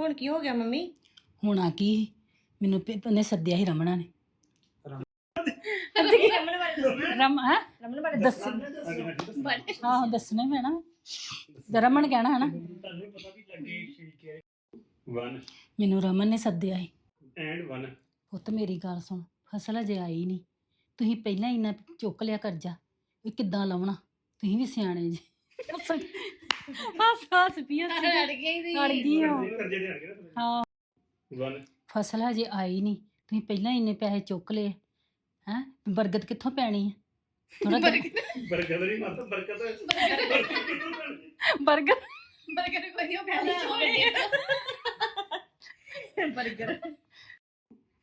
ਹੁਣ ਕੀ ਹੋ ਗਿਆ ਮੰਮੀ? ਹੁਣ ਆ ਕੀ? ਮੈਨੂੰ ਪ- ਉਹਨੇ ਸੱਦਿਆ ਸੀ ਰਮਣਾ ਨੇ। ਰਮ ਹੈ? ਰਮਨ ਬਾਰੇ ਦੱਸ ਆਹੋ ਦੱਸਣਾ ਹੀ ਪੈਣਾ ਤੇ ਰਮਨ ਕਹਿਣਾ ਹਨਾ। ਵਨ। ਮੈਨੂੰ ਰਮਨ ਨੇ ਸੱਦਿਆ ਸੀ। And one. ਪੁੱਤ ਮੇਰੀ ਗੱਲ ਸੁਣ। ਫਸਲ ਅਜੇ ਆਈ ਨਹੀਂ ਤੁਸੀਂ ਪਹਿਲਾਂ ਹੀ ਇੰਨਾ ਚੁੱਕ ਲਿਆ ਕਰਜ਼ਾ। ਇਹ ਕਿੱਦਾਂ ਲਾਉਣਾ? ਤੁਸੀਂ ਵੀ ਸਿਆਣੇ ਜੀ। ਹੱਸ ਹੱਸ ਪੀ ਹੱਸ ਲੜ ਗਈ ਸੀ। ਅੜ ਗਈ ਹੋ। ਵਨ। ਫਸਲ ਹਜੇ ਆਈ ਨਹੀਂ। ਤੁਸੀਂ ਪਹਿਲਾਂ ਇੰਨੇ ਪੈਸੇ ਚੁੱਕ ਲਏ। ਹੈ? ਬਰਗਤ ਕਿੱਥੋਂ ਪੈਣੀ ਹੈ ਥੋੜਾ ਬਰਕਤ ਨਹੀਂ ਮਤ ਬਰਕਤ ਬਰਗਰ ਬਰਗਰ ਕੋਈ ਨਹੀਂ ਪਹਿਲਾਂ ਛੋੜੇ ਬਰਗਰ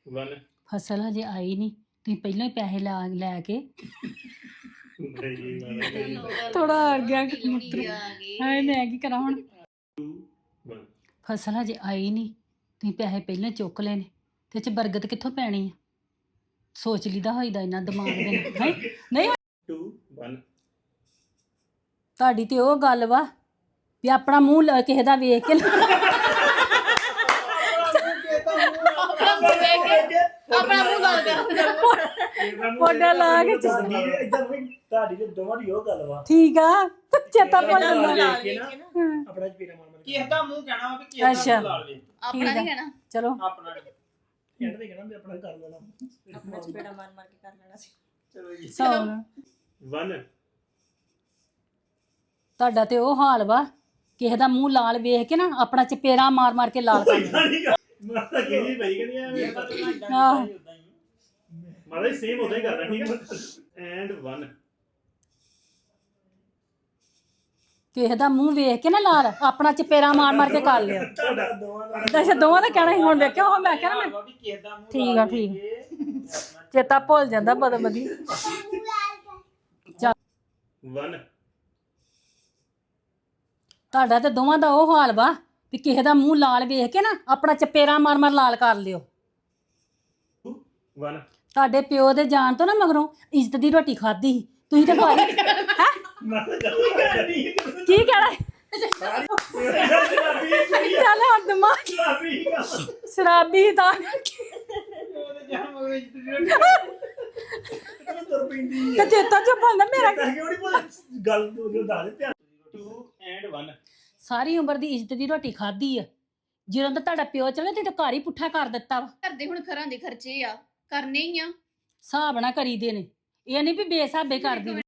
ਵਨ। ਫਸਲ ਹਜੇ ਆਈ ਨਹੀਂ। ਤੁਸੀਂ ਪਹਿਲਾਂ ਹੀ ਪੈਸੇ ਲਾ ਲੈ ਕੇ। ਥੋੜਾ ਆ ਗਿਆ ਕਿ ਮੁੱਤਰ ਹਾਏ ਮੈਂ ਕੀ ਕਰਾਂ ਹੁਣ? ਫਸਲ ਹਜੇ ਆਈ ਨਹੀਂ ਤੁਸੀਂ ਪੈਸੇ ਪਹਿਲਾਂ ਚੁੱਕ ਨੇ ਤੇ ਚ ਬਰਗਤ ਕਿੱਥੋਂ ਪੈਣੀ ਹੈ ਸੋਚ ਲੀਦਾ ਹੋਈਦਾ ਇੰਨਾ ਦਿਮਾਗ ਦੇ ਨਾਲ। ਨਹੀਂ ਨਹੀਂ 2 1 ਤੁਹਾਡੀ ਤੇ ਉਹ ਗੱਲ ਵਾ ਵੀ ਆਪਣਾ ਮੂੰਹ ਲ- ਕਿਸੇ ਦਾ ਵੇਖ ਕੇ ਆਪਣਾ ਮੂੰਹ ਗੱਲ ਕਰ ਪੋਡਾ ਲਾ ਕੇ ਚ- ਤੁਹਾਡੀ ਤੇ ਦੋਵਾਂ ਦੀ ਉਹ ਗੱਲ ਵਾ। ਠੀਕ ਆ ਚੇਤਾ ਭੁੱਲ ਜਾਂਦਾ ਵੇਖ ਕੇ ਨਾ ਆਪਣਾ ਚਪੇੜਾ ਮਾਰ ਮਾਰ ਕੇ। ਕਿਸ ਦਾ ਮੂੰਹ ਕਹਿਣਾ ਵਾ ਵੀ ਕਿਸ ਦਾ ਅੱਛਾ। ਮੂੰਹ ਲਾ ਲਵੇ ਆਪਣਾ ਠੀਕ ਆ। ਨਹੀਂ ਕਹਿਣਾ। ਚਲੋ। ਆਪਣਾ ਨੀ। ਕਹਿੰਦੇ ਤੇ ਕਹਿਣਾ ਵੀ ਆਪਣਾ ਕਰ ਲੈਣਾ। ਆਪਣਾ ਚਪੇੜਾ ਮਾਰ ਮਾਰ ਕੇ ਕਰ ਲੈਣਾ ਸੀ। ਚਲੋ ਜੀ। ਸੌਣ 1 ਤੁਹਾਡਾ ਤੇ ਉਹ ਹਾਲ ਵਾ। ਕਿਸੇ ਦਾ ਮੂੰਹ ਲਾਲ ਵੇਖ ਕੇ ਨਾ ਆਪਣਾ ਚਪੇੜਾ ਮਾਰ ਮਾਰ ਕੇ ਲਾਲ ਕਰ ਦੇਣਾ ਮਾਤਾ ਕਿਹਦੀ ਪਈ ਕਿ ਨਹੀਂ ਇਹ ਤਾਂ। ਹੀ ਉਦਾਂ ਹੀ ਮਾਤਾ ਸੇਮ ਉਦਾਂ ਹੀ ਕਰਦਾ ਠੀਕ ਹੈ ਐਂਡ 1 ਕਿਸੇ ਦਾ ਮੂੰਹ ਵੇਖ ਕੇ ਨਾ ਲਾਲ ਆਪਣਾ ਚਪੇੜਾ ਮਾਰ ਮਾਰ ਕੇ ਕਰ ਤੁਹਾਡਾ ਦਾ ਅੱਛਾ ਦੋਵਾਂ ਦਾ ਕਹਿਣਾ ਸੀ ਹੁਣ ਵੇਖਿਆ ਉਹ ਮੈਂ ਕਹਿਣਾ ਮੈਂ ਵਾ ਵੀ ਕਿਸ ਦਾ ਮੂੰਹ ਠੀਕ ਆ, ਠੀਕ। ਚੇਤਾ ਭੁੱਲ ਜਾਂਦਾ ਬਦੀ 1 ਤੁਹਾਡਾ ਤੇ ਦੋਵਾਂ ਦਾ ਉਹ ਹਾਲ ਵਾ। ਵੀ ਕਿਸੇ ਦਾ ਮੂੰਹ ਲਾਲ ਵੇਖ ਕੇ ਨਾ ਆਪਣਾ ਚਪੇੜਾ ਮਾਰ ਮਾਰ ਲਾਲ ਕਰ ਲਿਓ। 1 ਤੁਹਾਡੇ ਪਿਓ ਦੇ ਜਾਣ ਤੋਂ ਨਾ ਮਗਰੋਂ ਇੱਜ਼ਤ ਦੀ ਰੋਟੀ ਖਾਧੀ ਸੀ। ਤੁਸੀਂ ਤੇ ਹੈ? ਕਰਨੀ ਕੀ ਕਹਿਣਾ? ਚੱਲ ਹੁਣ ਦਿਮਾਗ ਸ਼ਰਾਬੀ ਤਾਂ ਤੇ ਚੇਤਾ ਚ ਭੁੱਲਦਾ ਮੇਰਾ ਗੱਲ ਦੱਸ ਦੇ। 2 ਐਂਡ 1 ਸਾਰੀ ਉਮਰ ਦੀ ਇੱਜ਼ਤ ਦੀ ਰੋਟੀ ਖਾਧੀ ਆ। ਜਦੋਂ ਤਾਂ ਤੁਹਾਡਾ ਪਿਓ ਚਲੇ ਤੇ ਘਰ ਹੀ ਪੁੱਠਾ ਕਰ ਦਿੱਤਾ ਵਾ। ਘਰ ਦੇ ਹੁਣ ਘਰਾਂ ਦੇ ਖਰਚੇ ਆ ਕਰਨੇ ਹੀ ਆ। ਹਿਸਾਬ ਨਾ ਕਰੀਦੇ ਨੇ। ਇਹ ਨਹੀਂ ਵੀ ਬੇਸਾਬੇ ਕਰਦੀ।